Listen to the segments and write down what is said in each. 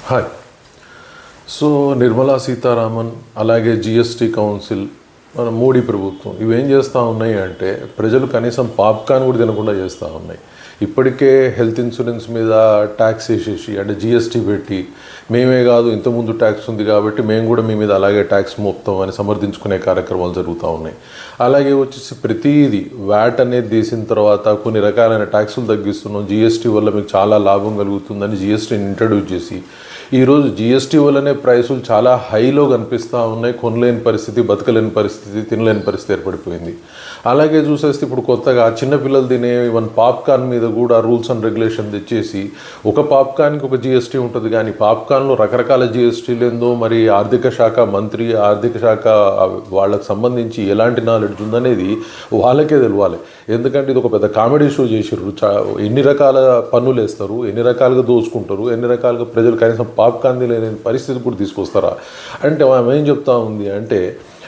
Hi so Nirmala Sitharaman అలాగే GST council మన మోడీ ప్రభుత్వం. ఇవేం చేస్తూ ఉన్నాయి అంటే ప్రజలు కనీసం పాప్కార్న్ కూడా తినకుండా చేస్తూ ఉన్నాయి. ఇప్పటికే హెల్త్ ఇన్సూరెన్స్ మీద ట్యాక్స్ వేసేసి అంటే జిఎస్టీ పెట్టి మేమే కాదు ఇంతకుముందు ట్యాక్స్ ఉంది కాబట్టి మేము కూడా మీ మీద అలాగే ట్యాక్స్ మోపుతాం అని సమర్థించుకునే కార్యక్రమాలు జరుగుతూ ఉన్నాయి. అలాగే వచ్చేసి ప్రతిదీ వ్యాట్ అనేది తీసిన తర్వాత కొన్ని రకాలైన ట్యాక్సులు తగ్గిస్తున్నాం. జిఎస్టీ వల్ల మీకు చాలా లాభం కలుగుతుందని జిఎస్టీని ఇంట్రడ్యూస్ చేసి ఈరోజు జిఎస్టీ వల్లనే ప్రైసులు చాలా హైలో కనిపిస్తూ ఉన్నాయి. కొనలేని పరిస్థితి బతకలేని పరిస్థితి. తినలేని పరిస్థితి ఏర్పడిపోయింది. అలాగే చూసేస్తే ఇప్పుడు కొత్తగా చిన్నపిల్లలు తినే ఈవెన్ పాప్కార్న్ మీద కూడా రూల్స్ అండ్ రెగ్యులేషన్ తెచ్చేసి ఒక పాప్కార్న్కి ఒక జిఎస్టీ ఉంటుంది కానీ పాప్కార్న్లో రకరకాల జిఎస్టీలు ఏందో మరి ఆర్థిక శాఖ మంత్రి ఆర్థిక శాఖ వాళ్ళకి సంబంధించి ఎలాంటి నాలెడ్జ్ ఉందనేది వాళ్ళకే తెలవాలి. ఎందుకంటే ఇది ఒక పెద్ద కామెడీ షో చేసారు చా ఎన్ని రకాల పన్నులు వేస్తారు ఎన్ని రకాలుగా దోచుకుంటారు ఎన్ని రకాలుగా ప్రజలు కనీసం పాప్కార్న్ లేని పరిస్థితి కూడా తీసుకొస్తారా? అంటే ఆమె ఏం చెప్తా ఉంది అంటే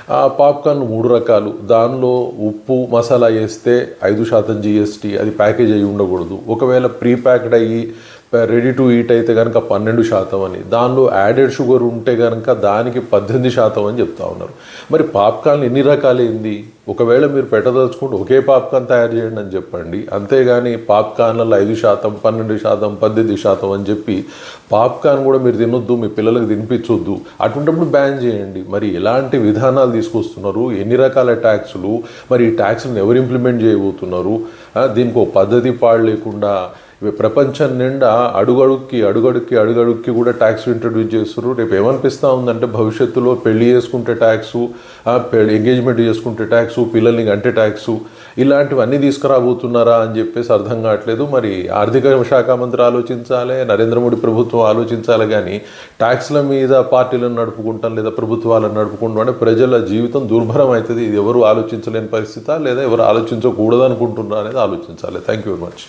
పాప్కార్న్ మూడు రకాలు. దానిలో ఉప్పు మసాలా వేస్తే ఐదు శాతం జిఎస్టీ అది ప్యాకేజ్ అయ్యి ఉండకూడదు. ఒకవేళ ప్రీ ప్యాక్డ్ అయ్యి రెడీ టు ఈట్ అయితే కనుక పన్నెండు శాతం అని. దానిలో యాడెడ్ షుగర్ ఉంటే కనుక దానికి పద్దెనిమిది శాతం అని చెప్తా ఉన్నారు. మరి పాప్కార్న్ ఎన్ని రకాలైంది? ఒకవేళ మీరు పెట్టదలుచుకుంటే ఒకే పాప్కార్న్ తయారు చేయండి అని చెప్పండి. అంతేగాని పాప్కార్న్లలో ఐదు శాతం పన్నెండు శాతం పద్దెనిమిది శాతం అని చెప్పి పాప్కార్న్ కూడా మీరు తినొద్దు మీ పిల్లలకు తినిపించొద్దు. అటువంటిప్పుడు బ్యాన్ చేయండి. మరి ఎలాంటి విధానాలు తీసుకొస్తున్నారు? ఎన్ని రకాల ట్యాక్సులు? మరి ఈ ట్యాక్స్ని ఎవరు ఇంప్లిమెంట్ చేయబోతున్నారు? దీనికి ఒక పద్ధతి పాడు లేకుండా ప్రపంచం నిండా అడుగడుక్కి అడుగడుక్కి అడుగడుక్కి కూడా ట్యాక్స్ ఇంట్రడ్యూస్ చేస్తారు రేపు ఏమనిపిస్తూ ఉందంటే భవిష్యత్తులో పెళ్ళి చేసుకుంటే ట్యాక్సు ఎంగేజ్మెంట్ చేసుకుంటే ట్యాక్సు పిల్లల్ని అంటే ట్యాక్సు ఇలాంటివన్నీ తీసుకురాబోతున్నారా అని చెప్పేసి అర్థం కావట్లేదు. మరి ఆర్థిక శాఖ మంత్రి ఆలోచించాలి నరేంద్ర మోడీ ప్రభుత్వం ఆలోచించాలి కానీ ట్యాక్స్ల మీద పార్టీలను నడుపుకుంటాం లేదా ప్రభుత్వాలను నడుపుకుంటాం అంటే ప్రజల జీవితం దుర్భరం అవుతుంది. ఇది ఎవరు ఆలోచించలేని పరిస్థితి లేదా ఎవరు ఆలోచించకూడదు అనుకుంటున్నారా అనేది ఆలోచించాలి. Thank you very much